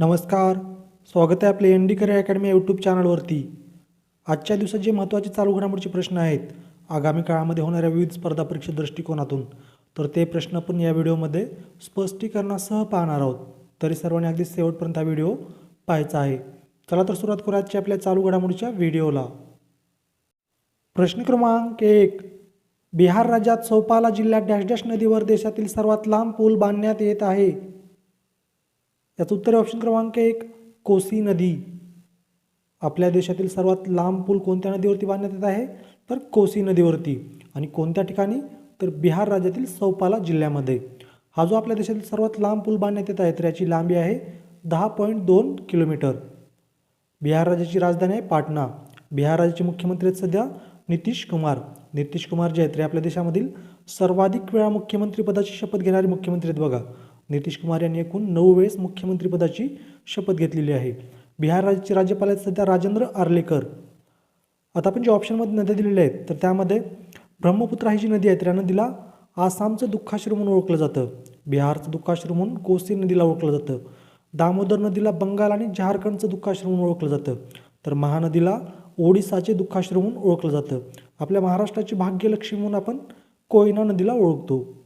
नमस्कार. स्वागत आहे आपले N D career academy YouTube चॅनलवरती. आजच्या दिवसात जे महत्त्वाचे चालू घडामोडीचे प्रश्न आहेत आगामी काळामध्ये होणाऱ्या विविध स्पर्धा परीक्षा दृष्टिकोनातून तर ते प्रश्न आपण या व्हिडिओमध्ये स्पष्टीकरणासह पाहणार आहोत. तरी सर्वांनी अगदी शेवटपर्यंत हा व्हिडिओ पाहायचा आहे. चला तर सुरुवात करू आजच्या आपल्या चालू घडामोडीच्या व्हिडिओला. प्रश्न क्रमांक एक. बिहार राज्यात सौपाला जिल्ह्यात डॅश डॅश नदीवर देशातील सर्वात लांब पूल बांधण्यात येत आहे. याचं उत्तर आहे ऑप्शन क्रमांक एक कोसी नदी. आपल्या देशातील सर्वात लांब पूल कोणत्या नदीवरती बांधण्यात येत आहे? तर कोसी नदीवरती. आणि कोणत्या ठिकाणी? तर बिहार राज्यातील सौपाला जिल्ह्यामध्ये. हा जो आपल्या देशातील सर्वात लांब पूल बांधण्यात येत आहे तर याची लांबी आहे दहा पॉईंट दोन किलोमीटर. बिहार राज्याची राजधानी आहे पाटणा. बिहार राज्याचे मुख्यमंत्री आहेत सध्या नितीश कुमार. नितीश कुमार जे आहेत ते आपल्या देशामधील सर्वाधिक वेळा मुख्यमंत्रीपदाची शपथ घेणारे मुख्यमंत्री आहेत बघा. नितीश कुमार यांनी एकूण नऊ वेळेस मुख्यमंत्रीपदाची शपथ घेतलेली आहे. बिहार राज्याचे राज्यपाल आहेत सध्या राजेंद्र आर्लेकर. आता आपण जे ऑप्शनमध्ये नद्या दिलेल्या आहेत तर त्यामध्ये ब्रह्मपुत्रा ही जी नदी आहे त्या नदीला आसामचं दुःखाश्रम म्हणून ओळखलं जातं. बिहारचं दुःखाश्रम म्हणून कोसी नदीला ओळखलं जातं. दामोदर नदीला बंगाल आणि झारखंडचं दुःखाश्रम म्हणून ओळखलं जातं. तर महानदीला ओडिसाचे दुःखाश्रम म्हणून ओळखलं जातं. आपल्या महाराष्ट्राची भाग्यलक्ष्मी म्हणून आपण कोयना नदीला ओळखतो.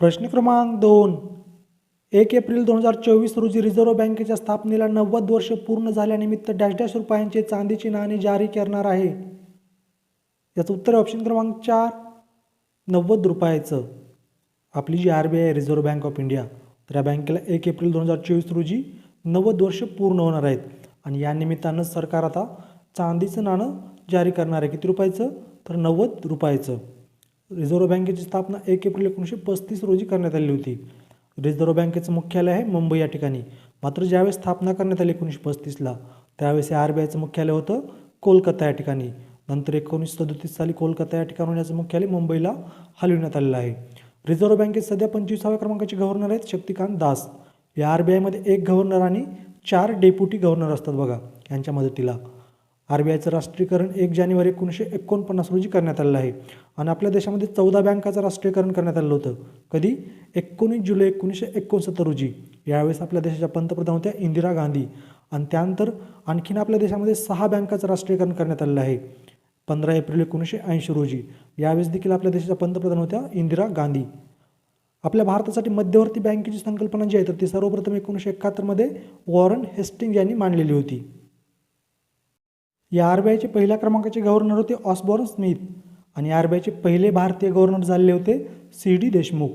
प्रश्न क्रमांक दोन. एक एप्रिल दोन हजार चोवीस रोजी रिझर्व्ह बँकेच्या स्थापनेला नव्वद वर्ष पूर्ण झाल्यानिमित्त डॅश डॅश रुपयांचे चांदीचे नाणे जारी करणार आहे. याचं उत्तर ऑप्शन क्रमांक चार नव्वद रुपयाचं. आपली जी R B I reserve bank of India तर या बँकेला एक एप्रिल दोन हजार चोवीस रोजी नव्वद वर्ष पूर्ण होणार आहेत. आणि या निमित्तानं सरकार आता चांदीचं नाणं जारी करणार आहे. किती रुपयाचं? तर नव्वद रुपयाचं. रिझर्व्ह बँकेची स्थापना एक एप्रिल एकोणीसशे पस्तीस रोजी करण्यात आली होती. रिझर्व्ह बँकेचं मुख्यालय आहे मुंबई या ठिकाणी. मात्र ज्यावेळेस स्थापना करण्यात आली एकोणीसशे पस्तीसला त्यावेळेस आर बी आयचं मुख्यालय होतं कोलकाता या ठिकाणी. नंतर एकोणीसशे सदतीस साली कोलकाता या ठिकाणी याचं मुख्यालय मुंबईला हलविण्यात आलेलं आहे. रिझर्व्ह बँकेत सध्या पंचवीसाव्या क्रमांकाचे गव्हर्नर आहेत शक्तिकांत दास. या आर बी आयमध्ये एक गव्हर्नर आणि चार डेप्युटी गव्हर्नर असतात बघा यांच्या मदतीला. आर बी आयचं राष्ट्रीयकरण एक जानेवारी एकोणीसशे एकोणपन्नास रोजी करण्यात आलेलं आहे. आणि आपल्या देशामध्ये चौदा बँकाचं राष्ट्रीयकरण करण्यात आलेलं होतं. कधी? एकोणीस जुलै एकोणीसशे एकोणसत्तर रोजी. यावेळेस आपल्या देशाच्या पंतप्रधान होत्या इंदिरा गांधी. आणि त्यानंतर आणखीन आपल्या देशामध्ये सहा बँकाचं राष्ट्रीयकरण करण्यात आलेलं आहे. पंधरा एप्रिल एकोणीसशे ऐंशी रोजी. यावेळेस देखील आपल्या देशाच्या पंतप्रधान होत्या इंदिरा गांधी. आपल्या भारतासाठी मध्यवर्ती बँकेची संकल्पना जी आहे तर ती सर्वप्रथम एकोणीसशे एकाहत्तरमध्ये वॉरन हेस्टिंग यांनी मांडलेली होती. या आर बी आयचे पहिल्या क्रमांकाचे गव्हर्नर होते ऑसबॉर्न स्मिथ आणि आर बी आयचे पहिले भारतीय गव्हर्नर झालेले होते सी डी देशमुख.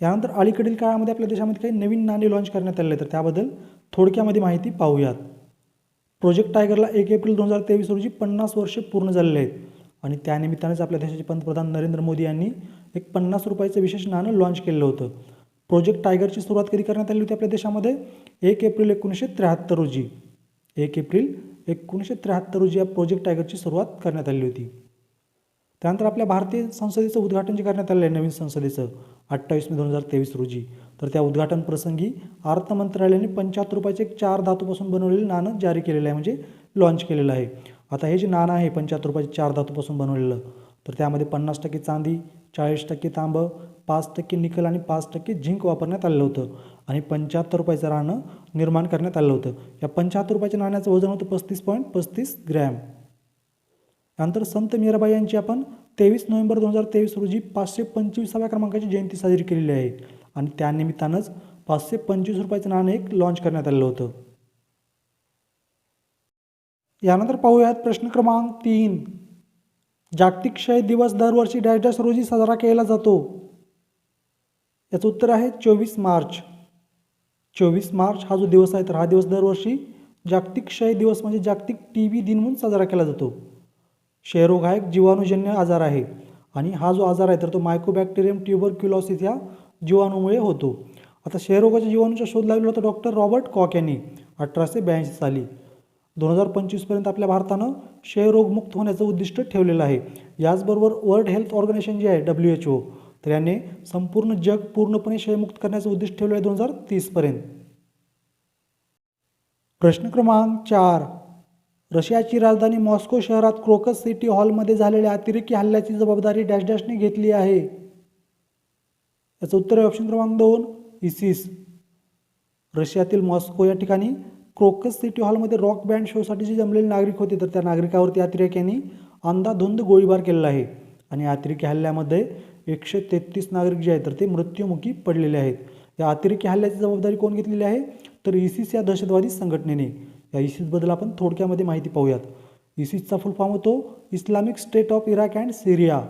यानंतर अलीकडील काळामध्ये आपल्या देशामध्ये काही नवीन नाणे लॉन्च करण्यात आले तर त्याबद्दल थोडक्यामध्ये माहिती पाहूयात. प्रोजेक्ट टायगरला एक एप्रिल दोन हजार तेवीस रोजी पन्नास वर्षे पूर्ण झालेले आहेत आणि त्यानिमित्तानेच आपल्या देशाचे पंतप्रधान नरेंद्र मोदी यांनी एक पन्नास रुपयाचं विशेष नाणं लॉन्च केलेलं होतं. प्रोजेक्ट टायगरची सुरुवात कधी करण्यात आली होती आपल्या देशामध्ये? एक एप्रिल एकोणीसशे त्र्याहत्तर रोजी. एक एप्रिल एकोणीसशे त्र्याहत्तर रोजी या प्रोजेक्ट टायगरची सुरुवात करण्यात आली होती. त्यानंतर आपल्या भारतीय संसदेचं उद्घाटन जे करण्यात आलं आहे नवीन संसदेचं अठ्ठावीस मे दोन हजार तेवीस रोजी. तर त्या उद्घाटन प्रसंगी अर्थ मंत्रालयाने पंच्याहत्तर रुपयाचे एक चार धातूपासून बनवलेलं नाणं जारी केलेलं आहे म्हणजे लॉन्च केलेलं आहे. आता हे जे नाणं आहे पंच्याहत्तर रुपयाचे चार धातूपासून बनवलेलं तर त्यामध्ये पन्नास टक्के चांदी चाळीस टक्के तांबं पाच टक्के निकल आणि पाच टक्के झिंक वापरण्यात आलेलं होतं. आणि पंच्याहत्तर रुपयाचं नाणं निर्माण करण्यात आलं होतं. या पंच्याहत्तर रुपयाच्या नाण्याचं वजन होतं पस्तीस पॉईंट पस्तीस ग्रॅम. त्यानंतर संत मीराबाई यांची आपण तेवीस नोव्हेंबर दोन हजार तेवीस रोजी पाचशे पंचवीसाव्या क्रमांकाची जयंती साजरी केलेली आहे. आणि त्यानिमित्तानंच पाचशे पंचवीस रुपयाचं नाणं एक लॉन्च करण्यात आलेलं होतं. यानंतर पाहूयात प्रश्न क्रमांक तीन. जागतिक क्षय दिवस दरवर्षी डॅश डॅश रोजी साजरा केला जातो. याचं उत्तर आहे चोवीस मार्च. चोवीस मार्च हा जो दिवस आहे तर हा दिवस दरवर्षी जागतिक क्षय दिवस म्हणजे जागतिक टी व्ही दिन म्हणून साजरा केला जातो. क्षयरोग हा एक जीवाणूजन्य आजार आहे आणि हा जो आजार आहे तर तो मायकोबॅक्टेरियम ट्युबरक्युलॉसिस या जीवाणूमुळे होतो. आता क्षयरोगाच्या जीवाणूचा शोध लागला होता डॉक्टर रॉबर्ट कॉक यांनी अठराशे ब्याऐंशी साली. दोन हजार पंचवीसपर्यंत आपल्या भारतानं क्षयरोगमुक्त होण्याचं उद्दिष्ट ठेवलेलं आहे. याचबरोबर वर्ल्ड हेल्थ ऑर्गनायझेशन जे आहे डब्ल्यू एच ओ तर याने संपूर्ण जग पूर्णपणे क्षयमुक्त करण्याचं उद्दिष्ट ठेवलं आहे दोन हजार तीसपर्यंत प्रश्न क्रमांक चार. रशियाची राजधानी मॉस्को शहरात क्रोकस सिटी हॉलमध्ये झालेल्या अतिरेकी हल्ल्याची जबाबदारी डॅश डॅशने घेतली आहे. याचं उत्तर आहे ऑप्शन क्रमांक दोन इसिस. रशियातील मॉस्को या ठिकाणी क्रोकस सिटी हॉलमध्ये रॉक बँड शोसाठी जे जमलेले नागरिक होते तर त्या नागरिकावरती अतिरेक्यांनी अंधाधुंद गोळीबार केलेला आहे. आणि अतिरेकी हल्ल्यामध्ये एकशे तेहतीस नागरिक जे आहेत तर ते मृत्युमुखी पडलेले आहेत. या अतिरेकी हल्ल्याची जबाबदारी कोण घेतलेली आहे? तर इसिस या दहशतवादी संघटनेने. या इसिसबद्दल आपण थोडक्यामध्ये माहिती पाहूयात. इसिसचा फुल फॉर्म होतो Islamic State of Iraq and Syria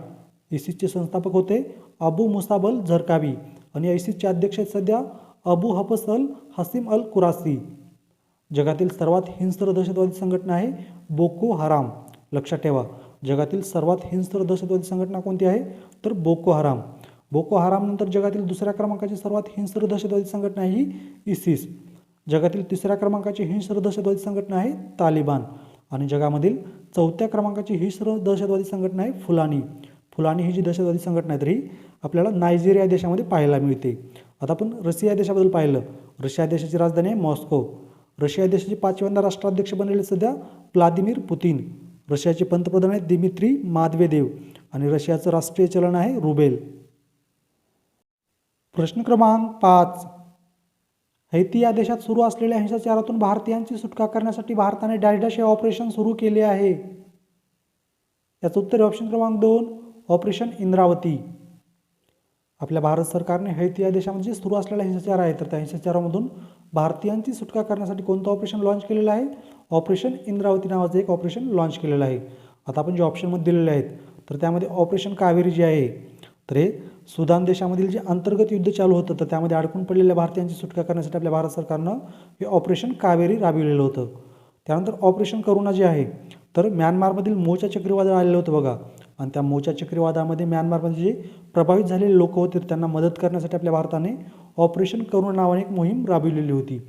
इसिसचे संस्थापक होते अबू मुसाबल झरकावी आणि या इसिसचे अध्यक्ष आहेत सध्या अबू हफस अल हसीम अल कुरासी. जगातील सर्वात हिंस्र दहशतवादी संघटना आहे बोको हराम. लक्षात ठेवा जगातील सर्वात हिंस्र दहशतवादी संघटना कोणती आहे? तर बोको हराम. बोको हरामनंतर जगातील दुसऱ्या क्रमांकाची सर्वात हिंस्र दहशतवादी संघटना ही इसिस. जगातील तिसऱ्या क्रमांकाची हिंस्र दहशतवादी संघटना आहे तालिबान. आणि जगामधील चौथ्या क्रमांकाची हिंस्र दहशतवादी संघटना आहे फुलानी. फुलानी ही जी दहशतवादी संघटना आहे तर ही आपल्याला नायजेरिया देशामध्ये पाहायला मिळते. आता आपण रशिया देशाबद्दल पाहिलं. रशिया देशाची राजधानी आहे मॉस्को. रशिया देशाचे पाचव्यांदा राष्ट्राध्यक्ष बनलेले सध्या व्लादिमीर पुतीन. रशियाचे पंतप्रधान आहेत दिमित्री मादवेदेव. आणि रशियाचं राष्ट्रीय चलन आहे रुबेल. प्रश्न क्रमांक पाच. हैती या देशात सुरू असलेल्या हिंसाचारातून भारतीयांची सुटका करण्यासाठी भारताने डॅश डॅश हे ऑपरेशन सुरू केले आहे. याचं उत्तर ऑप्शन क्रमांक दोन ऑपरेशन इंद्रावती. आपल्या भारत सरकारने हैती या देशामध्ये सुरू असलेला हिंसाचार आहे तर त्या हिंसाचारामधून भारतीयांची सुटका करण्यासाठी कोणतं ऑपरेशन लॉन्च केलेलं आहे? ऑपरेशन इंद्रावती नावाचं एक ऑपरेशन लॉन्च केलेलं आहे. आता आपण जे ऑप्शनमध्ये दिलेले आहेत तर त्यामध्ये ऑपरेशन कावेरी जे आहे तर हे सुदान देशामधील जे अंतर्गत युद्ध चालू होतं तर त्यामध्ये अडकून पडलेल्या भारतीयांची सुटका करण्यासाठी आपल्या भारत सरकारनं हे ऑपरेशन कावेरी राबविलेलं होतं. त्यानंतर ऑपरेशन करुणा जे आहे तर म्यानमारमधील मोचा चक्रीवादळ आलेलं होतं बघा. आणि त्या मोचा चक्रीवादामध्ये म्यानमारमध्ये जे प्रभावित झालेले लोक होते त्यांना मदत करण्यासाठी आपल्या भारताने ऑपरेशन करुणा नावाने एक मोहीम राबविलेली होती.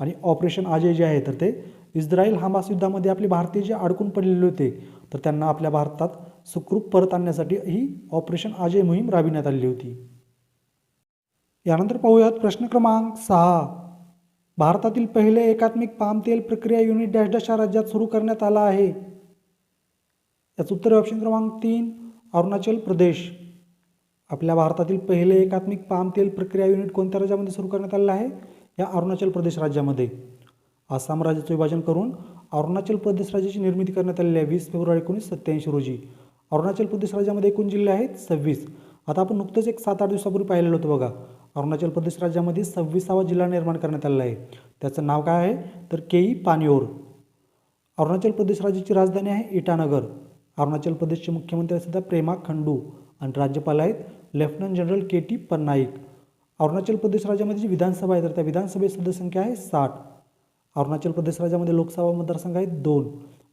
आणि ऑपरेशन अजय जे आहे तर ते इस्रायल हमास युद्धामध्ये आपले भारतीय जे अडकून पडलेले होते तर त्यांना आपल्या भारतात सुखरूप परत आणण्यासाठी ही ऑपरेशन अजय मोहीम राबविण्यात आलेली होती. यानंतर पाहूयात प्रश्न क्रमांक सहा. भारतातील पहिले एकात्मिक पाम तेल प्रक्रिया युनिट डॅश डॅश या राज्यात सुरू करण्यात आला आहे. याचं उत्तर ऑप्शन क्रमांक तीन अरुणाचल प्रदेश. आपल्या भारतातील पहिले एकात्मिक पाम तेल प्रक्रिया युनिट कोणत्या राज्यामध्ये सुरू करण्यात आलेलं आहे? या अरुणाचल प्रदेश राज्यामध्ये. आसाम राज्याचं विभाजन करून अरुणाचल प्रदेश राज्याची निर्मिती करण्यात आलेली आहे वीस फेब्रुवारी एकोणीसशे सत्त्याऐंशी रोजी. अरुणाचल प्रदेश राज्यामध्ये एकूण जिल्हे आहेत सव्वीस. आता आपण नुकतंच एक सात आठ दिवसापूर्वी पाहिलेलं होतं बघा. अरुणाचल प्रदेश राज्यामध्ये सव्वीसावा जिल्हा निर्माण करण्यात आलेला आहे. त्याचं नाव काय आहे? तर केई पानियोर अरुणाचल प्रदेश राज्याची राजधानी आहे इटानगर. अरुणाचल प्रदेशचे मुख्यमंत्री असतात प्रेमा खंडू आणि राज्यपाल आहेत lieutenant general K T Parnaik. Arunachal Pradesh राज्यामध्ये जी विधानसभा आहे तर त्या विधानसभेची सदस्यसंख्या आहे साठ. अरुणाचल प्रदेश राज्यामध्ये लोकसभा मतदारसंघ आहेत दोन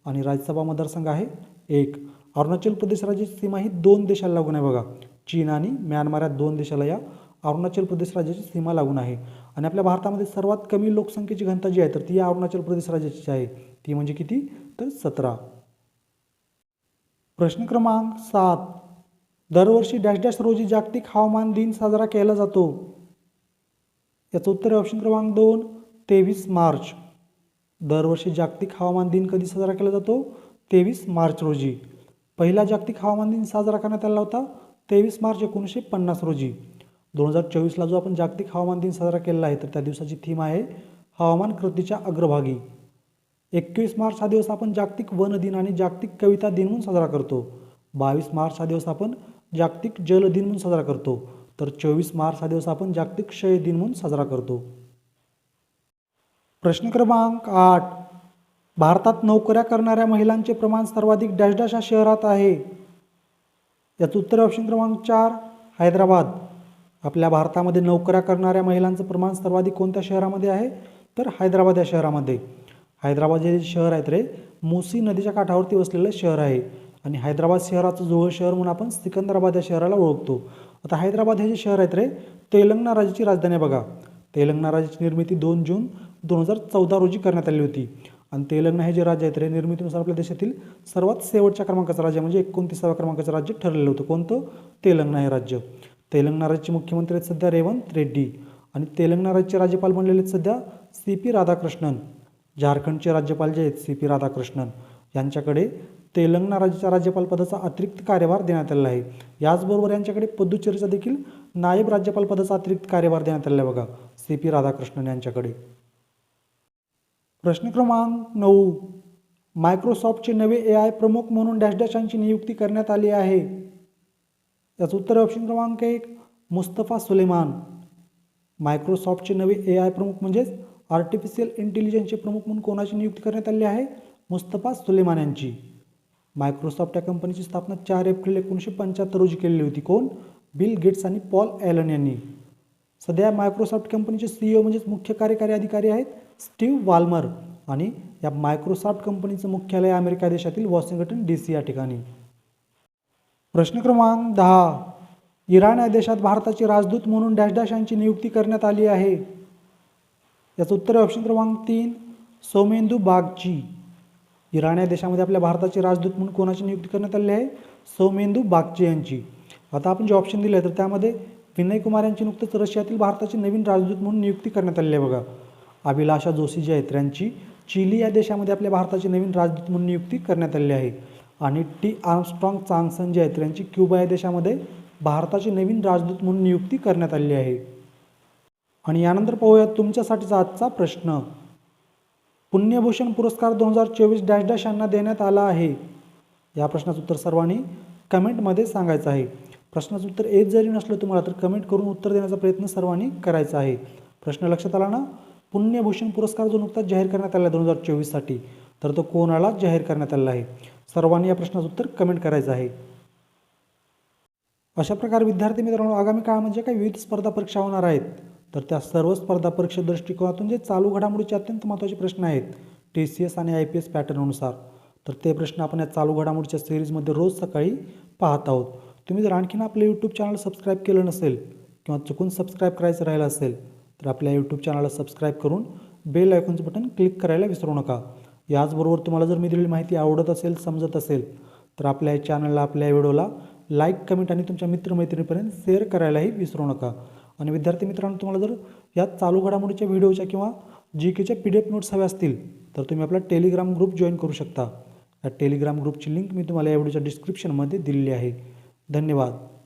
आणि राज्यसभा मतदारसंघ आहे एक. अरुणाचल प्रदेश राज्याची सीमा ही दोन देशाला लागून आहे बघा. चीन आणि म्यानमार या दोन देशाला या अरुणाचल प्रदेश राज्याची सीमा लागून आहे. आणि आपल्या भारतामध्ये सर्वात कमी लोकसंख्येची घनता जी आहे तर ती या अरुणाचल प्रदेश राज्याची आहे. ती म्हणजे किती? तर सतरा. प्रश्न क्रमांक सात. दरवर्षी डॅश डॅश रोजी जागतिक हवामान दिन साजरा केला जातो. याचं उत्तर आहे ऑप्शन क्रमांक दोन तेवीस मार्च. दरवर्षी जागतिक हवामान दिन कधी साजरा केला जातो? तेवीस मार्च रोजी. पहिला जागतिक हवामान दिन साजरा करण्यात आला होता तेवीस मार्च एकोणीसशे पन्नास रोजी. दोन हजार चोवीसला जो आपण जागतिक हवामान दिन साजरा केलेला आहे तर त्या दिवसाची थीम आहे हवामान कृतीच्या अग्रभागी. एकवीस मार्च हा दिवस आपण जागतिक वन दिन आणि जागतिक कविता दिन म्हणून साजरा करतो. बावीस मार्च हा दिवस आपण जागतिक जल दिन म्हणून साजरा करतो. तर चोवीस मार्च हा दिवस आपण जागतिक क्षय दिन म्हणून साजरा करतो. प्रश्न क्रमांक आठ. भारतात नोकऱ्या करणाऱ्या महिलांचे प्रमाण सर्वाधिक डॅश डॅश या शहरात आहे. याचं उत्तर ऑप्शन क्रमांक चार हैदराबाद. आपल्या भारतामध्ये नोकऱ्या करणाऱ्या महिलांचं प्रमाण सर्वाधिक कोणत्या शहरामध्ये आहे? तर हैदराबाद या शहरामध्ये. हैदराबाद हे जे शहर आहे रे मुसी नदीच्या काठावरती वसलेलं शहर आहे. आणि हैदराबाद शहराचं जुळं शहर म्हणून आपण सिकंदराबाद या शहराला ओळखतो. आता हैदराबाद हे जे शहर आहेत रे तेलंगणा राज्याची राजधानी आहे बघा. तेलंगणा राज्याची निर्मिती दोन जून दोन हजार चौदा रोजी करण्यात आली होती. आणि तेलंगणा हे जे राज्य आहेत रे निर्मितीनुसार आपल्या देशातील सर्वात शेवटच्या क्रमांकाचं राज्य म्हणजे एकोणतीसाव्या क्रमांकाचं राज्य ठरलेलं होतं. कोणतं? तेलंगणा हे राज्य. तेलंगणा राज्याचे मुख्यमंत्री आहेत सध्या रेवंत रेड्डी आणि तेलंगणा राज्याचे राज्यपाल बनलेले आहेत सध्या सी पी राधाकृष्णन. झारखंडचे राज्यपाल जे आहेत सी पी राधाकृष्णन. यांच्याकडे तेलंगणा राज्याच्या राज्यपालपदाचा अतिरिक्त कार्यभार देण्यात आलेला आहे. याचबरोबर यांच्याकडे पुदुच्चेरीचा देखील नायब राज्यपाल पदाचा अतिरिक्त कार्यभार देण्यात आलेला आहे बघा सी पी राधाकृष्णन यांच्याकडे. प्रश्न क्रमांक नऊ. मायक्रोसॉफ्टचे नवे ए आय प्रमुख म्हणून डॅश नियुक्ती करण्यात आली आहे. याचं उत्तर ऑप्शन क्रमांक एक मुस्तफा सुलेमान. मायक्रोसॉफ्टचे नवे ए आय प्रमुख म्हणजेच आर्टिफिशियल इंटेलिजन्सचे प्रमुख म्हणून कोणाची नियुक्ती करण्यात आली आहे? मुस्तफा सुलेमान यांची. मायक्रोसॉफ्ट या कंपनीची स्थापना चार एप्रिल एकोणीसशे पंच्याहत्तर रोजी केलेली होती. कोण? बिल गेट्स आणि पॉल ॲलन यांनी. सध्या मायक्रोसॉफ्ट कंपनीचे सीईओ म्हणजेच मुख्य कार्यकारी अधिकारी आहेत स्टीव्ह वाल्मर आणि या मायक्रोसॉफ्ट कंपनीचं मुख्यालय अमेरिका देशातील वॉशिंग्टन डी सी या ठिकाणी. प्रश्न क्रमांक दहा. इराण या देशात भारताचे राजदूत म्हणून डॅश डॅश यांची नियुक्ती करण्यात आली आहे. याचं उत्तर ऑप्शन क्रमांक तीन सोमेंदू बागची. इराण या देशामध्ये आपल्या भारताचे राजदूत म्हणून कोणाची नियुक्ती करण्यात आली आहे? सौमेंदू बागची यांची. आता आपण जे ऑप्शन दिले तर त्यामध्ये विनय कुमार यांची नुकतंच रशियातील भारताचे नवीन राजदूत म्हणून नियुक्ती करण्यात आली आहे बघा. अभिलाषा जोशी जी आहेत त्यांची चिली या देशामध्ये आपल्या भारताचे नवीन राजदूत म्हणून नियुक्ती करण्यात आलेली आहे. आणि टी आर्मस्ट्रॉंग चांगसन जे आहेत त्यांची क्युबा या देशामध्ये भारताची नवीन राजदूत म्हणून नियुक्ती करण्यात आलेली आहे. आणि यानंतर पाहूयात तुमच्यासाठीचा आजचा प्रश्न. पुण्यभूषण पुरस्कार दोन हजार चोवीस डॅश डॅश यांना देण्यात आला आहे. या प्रश्नाचं उत्तर सर्वांनी कमेंटमध्ये सांगायचं आहे. प्रश्नाचं उत्तर येत जरी नसलं तुम्हाला तर कमेंट करून उत्तर देण्याचा प्रयत्न सर्वांनी करायचा आहे. प्रश्न लक्षात आला ना? पुण्यभूषण पुरस्कार जो नुकताच जाहीर करण्यात आला दोन हजार चोवीससाठी तर तो कोणाला जाहीर करण्यात आलेला आहे? सर्वांनी या प्रश्नाचं उत्तर कमेंट करायचं आहे. अशा प्रकारे विद्यार्थी मित्रांनो आगामी काळामध्ये म्हणजे ज्या काही विविध स्पर्धा परीक्षा होणार आहेत. तर त्या सर्व स्पर्धा परीक्षा दृष्टिकोनातून जे चालू घडामोडीचे अत्यंत महत्त्वाचे प्रश्न आहेत टी सी एस आणि आय पी एस पॅटर्ननुसार तर ते प्रश्न आपण या चालू घडामोडीच्या सिरीजमध्ये रोज सकाळी पाहत आहोत. तुम्ही जर आणखीन आपलं यूट्यूब चॅनल सबस्क्राईब केलं नसेल किंवा चुकून सबस्क्राईब करायचं राहिलं असेल तर आपल्या यूट्यूब चॅनलला सबस्क्राईब करून बेल आयकॉनचं बटन क्लिक करायला विसरू नका. याचबरोबर तुम्हाला जर मी दिलेली माहिती आवडत असेल समजत असेल तर आपल्या या चॅनलला आपल्या व्हिडिओला लाईक कमेंट आणि तुमच्या मित्रमैत्रिणीपर्यंत शेअर करायलाही विसरू नका. आणि विद्यार्थी मित्रांनो तुम्हाला जर या चालू घडामोडीच्या व्हिडिओच्या किंवा जी केच्या पी डी एफ नोट्स हव्या असतील तर तुम्ही आपला टेलिग्राम ग्रुप जॉईन करू शकता. या टेलिग्राम ग्रुपची लिंक मी तुम्हाला या व्हिडिओच्या डिस्क्रिप्शनमध्ये दिलेली आहे. धन्यवाद.